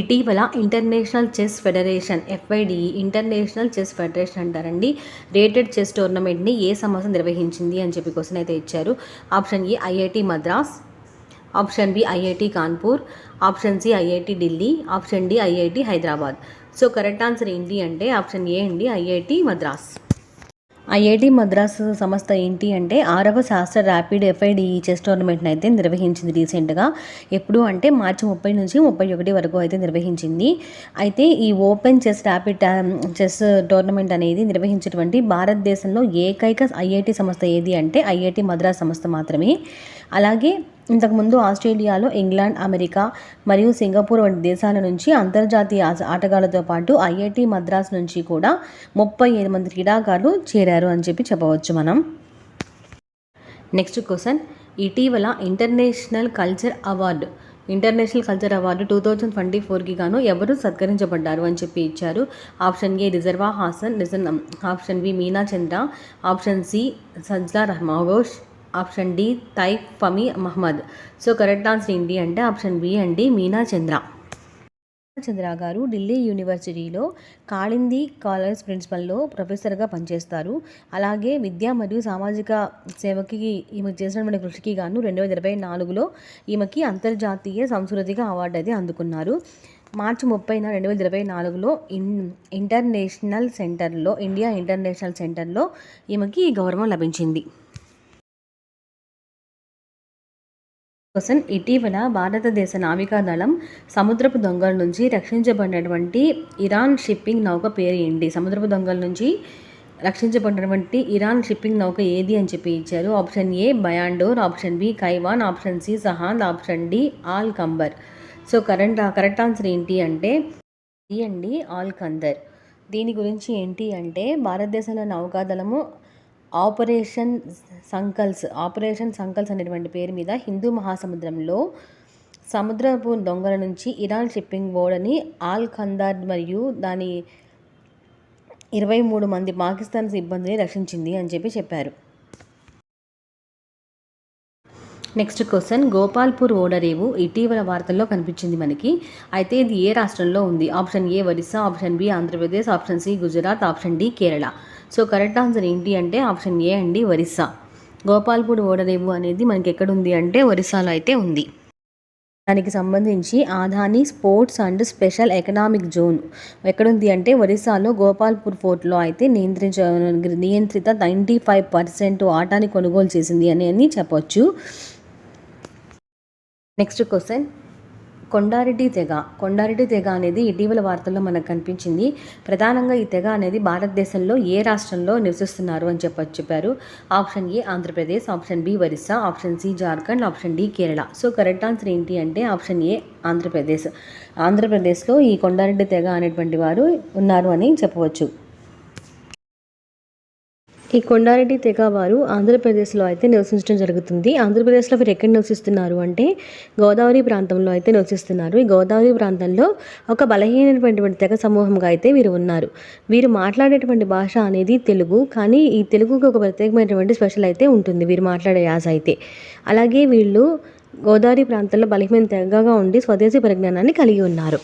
ఇటీవల international chess federation FIDE international chess federation అంటారండి. Rated chess టోర్నమెంట్ని ఏ సంస్థ నిర్వహించింది అని చెప్పి క్వశ్చన్ అయితే ఇచ్చారు. Option A IIT Madras. Option B IIT Kanpur. Option C IIT Delhi. Option D IIT Hyderabad. So correct answer ఏంటి అంటే ఆప్షన్ ఏ అండి ఐఐటి మద్రాస్. ఐఐటి మద్రాస్ సంస్థ ఏంటి అంటే ఆరవ శాస్త్ర ర్యాపిడ్ ఎఫ్ఐడిఈ చెస్ టోర్నమెంట్ని అయితే నిర్వహించింది రీసెంట్గా. ఎప్పుడు అంటే మార్చి ముప్పై నుంచి ముప్పై ఒకటి వరకు అయితే నిర్వహించింది. అయితే ఈ open chess rapid chess tournament అనేది నిర్వహించేటువంటి భారతదేశంలో ఏకైక ఐఐటి సంస్థ ఏది అంటే ఐఐటి మద్రాస్ సంస్థ మాత్రమే. అలాగే ఇంతకుముందు ఆస్ట్రేలియాలో ఇంగ్లాండ్ అమెరికా మరియు సింగపూర్ వంటి దేశాల నుంచి అంతర్జాతీయ ఆటగాళ్ళతో పాటు ఐఐటి మద్రాస్ నుంచి కూడా ముప్పై ఐదు మంది క్రీడాకారులు చేరారు అని చెప్పి చెప్పవచ్చు మనం. Next question. ఇటీవల international culture award international culture award two thousand twenty ఫోర్కి గాను ఎవరు సత్కరించబడ్డారు అని చెప్పి ఇచ్చారు. Option A రిజర్వా Hasan risen option B Meena Chandra option C సజ్లా రహమాఘోష్ ఆప్షన్ డి తైఫ్ ఫమీ మహమ్మద్ సో కరెక్ట్ ఆన్సర్ ఏంటి అంటే ఆప్షన్ బి అండి మీనా చంద్ర. చంద్ర గారు ఢిల్లీ యూనివర్సిటీలో కాళింది కాలేజ్ ప్రిన్సిపల్లో ప్రొఫెసర్గా పనిచేస్తారు. అలాగే విద్య మరియు సామాజిక సేవకి ఈమె చేసినటువంటి కృషికి గాను రెండు వేల ఇరవై నాలుగులో ఈమెకి అంతర్జాతీయ సాంస్కృతిక అవార్డు అయితే అందుకున్నారు. మార్చి ముప్పైన రెండు వేల ఇరవై నాలుగులో ఇన్ ఇంటర్నేషనల్ సెంటర్లో ఇండియా ఇంటర్నేషనల్ సెంటర్లో ఈమెకి ఈ గౌరవం లభించింది. కోసం ఇటీవల భారతదేశ నావికాదళం సముద్రపు దొంగల నుంచి రక్షించబడినటువంటి ఇరాన్ షిప్పింగ్ నౌక పేరు ఏంటి? సముద్రపు దొంగల నుంచి రక్షించబడినటువంటి ఇరాన్ షిప్పింగ్ నౌక ఏది అని చెప్పి ఇచ్చారు? ఆప్షన్ ఏ బయాండోర్ ఆప్షన్ బి కైవాన్ ఆప్షన్ సి సహాన్ ఆప్షన్ డి ఆల్ కంబర్. సో కరెంట్ కరెక్ట్ ఆన్సర్ ఏంటి అంటే డి అండి ఆల్ కందర్. దీని గురించి ఏంటి అంటే భారతదేశంలో నౌకాదళము ఆపరేషన్ సంకల్స్ ఆపరేషన్ సంకల్స్ అనేటువంటి పేరు మీద హిందూ మహాసముద్రంలో సముద్రపు దొంగల నుంచి ఇరాన్ షిప్పింగ్ బోర్డని ఆల్ ఖందార్ మరియు దాని ఇరవై మూడు మంది పాకిస్తాన్ సిబ్బందిని రక్షించింది అని చెప్పి చెప్పారు. నెక్స్ట్ క్వశ్చన్ గోపాల్పూర్ ఓడరేవు ఇటీవల వార్తల్లో కనిపించింది మనకి. అయితే ఇది ఏ రాష్ట్రంలో ఉంది? Option A Orissa option B Andhra Pradesh option C Gujarat option D Kerala. So correct answer ఏంటి అంటే ఆప్షన్ ఏ అండి ఒరిస్సా. గోపాల్పూర్ ఓడరేవు అనేది మనకి ఎక్కడుంది అంటే ఒరిస్సాలో అయితే ఉంది. దానికి సంబంధించి Adani sports and special economic zone ఎక్కడుంది అంటే ఒరిస్సాలో గోపాల్పూర్ ఫోర్ట్లో అయితే నియంత్రించ నియంత్రిత నైంటీ ఫైవ్ పర్సెంట్ ఆటాని కొనుగోలు చేసింది అని అని చెప్పొచ్చు. Next question. కొండారెడ్డి తెగ. కొండారెడ్డి తెగ అనేది ఇటీవల వార్తల్లో మనకు కనిపించింది. ప్రధానంగా ఈ తెగ అనేది భారతదేశంలో ఏ రాష్ట్రంలో నివసిస్తున్నారు అని చెప్పచ్చు చెప్పారు. Option A Andhra Pradesh option B Orissa option C Jharkhand option D Kerala. So correct answer ఏంటి అంటే ఆప్షన్ ఏ ఆంధ్రప్రదేశ్. ఆంధ్రప్రదేశ్లో ఈ కొండారెడ్డి తెగ అనేటువంటి వారు ఉన్నారు అని చెప్పవచ్చు. ఈ కొండారెడ్డి తెగ వారు ఆంధ్రప్రదేశ్లో అయితే నివసించడం జరుగుతుంది. ఆంధ్రప్రదేశ్లో వీరు ఎక్కడ నివసిస్తున్నారు అంటే గోదావరి ప్రాంతంలో అయితే నివసిస్తున్నారు. ఈ గోదావరి ప్రాంతంలో ఒక బలహీనమైనటువంటి తెగ సమూహంగా అయితే వీరు ఉన్నారు. వీరు మాట్లాడేటువంటి భాష అనేది తెలుగు కానీ ఈ తెలుగుకి ఒక ప్రత్యేకమైనటువంటి స్పెషల్ అయితే ఉంటుంది వీరు మాట్లాడే యాస అయితే. అలాగే వీళ్ళు గోదావరి ప్రాంతంలో బలహీన తెగగా ఉండి స్వదేశీ పరిజ్ఞానాన్ని కలిగి ఉన్నారు.